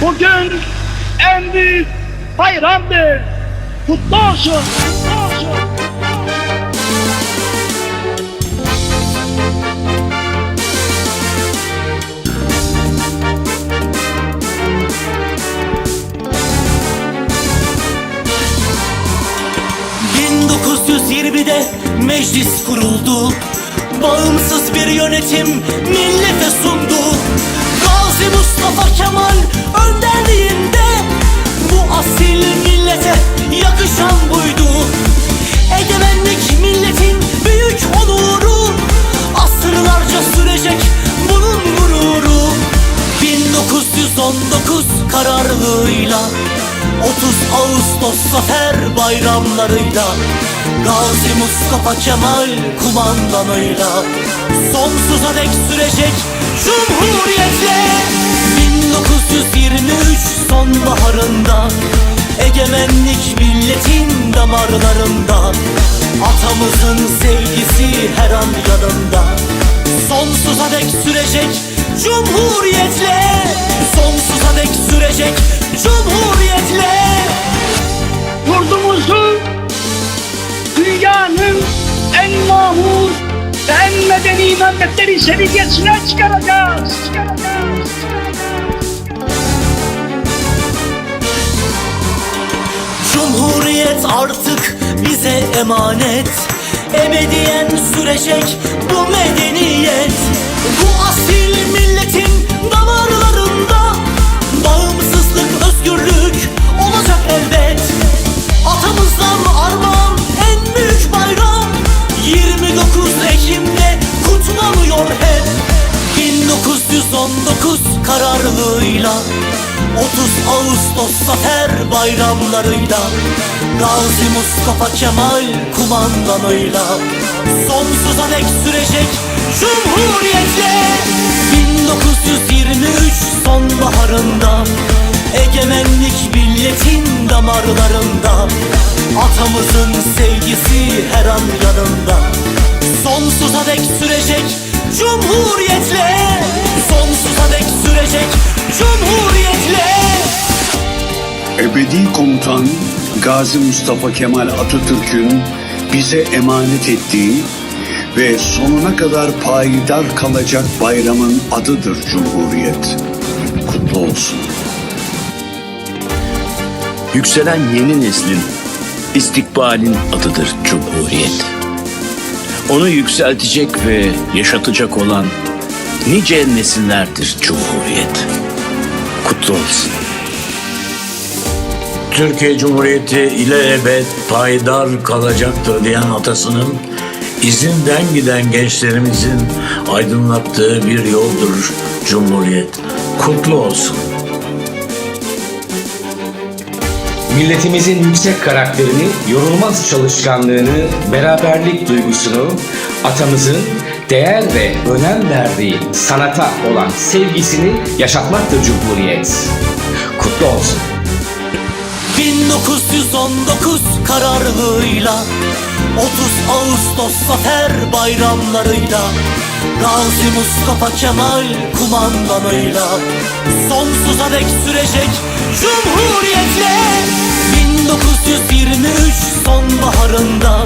Bugün en büyük bayramdır. Kutlu olsun. Kutlu olsun. ...1920'de meclis kuruldu Bağımsız bir yönetim millete sundu Gazi Mustafa Kemal önderliğinde Bu asil millete yakışan buydu. Egemenlik milletin büyük onuru Asırlarca sürecek bunun gururu. 1919 kararlılığıyla 30 Ağustos zafer bayramlarıyla Gazi Mustafa Kemal kumandanıyla Sonsuza dek sürecek Cumhuriyetle 1923 sonbaharında Egemenlik milletin damarlarında Atamızın sevgisi her an yanında. Sonsuza dek sürecek Cumhuriyetle Sonsuza dek sürecek Cumhuriyetle medeni memlekleri seviyesine çıkaracağız. çıkaracağız. Cumhuriyet artık bize emanet Ebediyen sürecek bu medeniyet Bu asil milletin 29 Ekim'de kutlanıyor hep. 1919 kararlılığıyla 30 Ağustos zafer bayramlarıyla Gazi Mustafa Kemal kumandanıyla. Sonsuza dek sürecek Cumhuriyetle. 1923 sonbaharında Egemenlik milletin damarlarında Atamızın sevgisi her an yanında Sonsuza dek sürecek Cumhuriyetle Sonsuza dek sürecek Cumhuriyetle Ebedi komutan Gazi Mustafa Kemal Atatürk'ün bize emanet ettiği ve sonuna kadar payidar kalacak bayramın adıdır Cumhuriyet. Kutlu olsun. Yükselen yeni neslin istikbalin adıdır Cumhuriyet. Onu yükseltecek ve yaşatacak olan nice nesillerdir Cumhuriyet. Kutlu olsun. Türkiye Cumhuriyeti ile ebed payidar kalacaktır diyen atasının izinden giden gençlerimizin aydınlattığı bir yoldur Cumhuriyet. Kutlu olsun. Milletimizin yüksek karakterini, yorulmaz çalışkanlığını, beraberlik duygusunu, atamızın değer ve önem verdiği sanata olan sevgisini yaşatmaktır Cumhuriyet. Kutlu olsun. 1919 kararlılığıyla 30 30 Ağustos zafer bayramlarıyla Gazi Mustafa Kemal kumandanıyla Sonsuza dek sürecek Cumhuriyetle. 1923 sonbaharında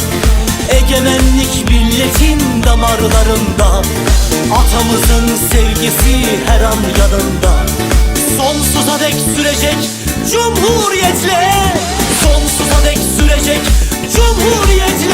Egemenlik milletin damarlarında Atamızın sevgisi her an yanında. Sonsuza dek sürecek Cumhuriyetle Sonsuza dek sürecek Cumhuriyetle.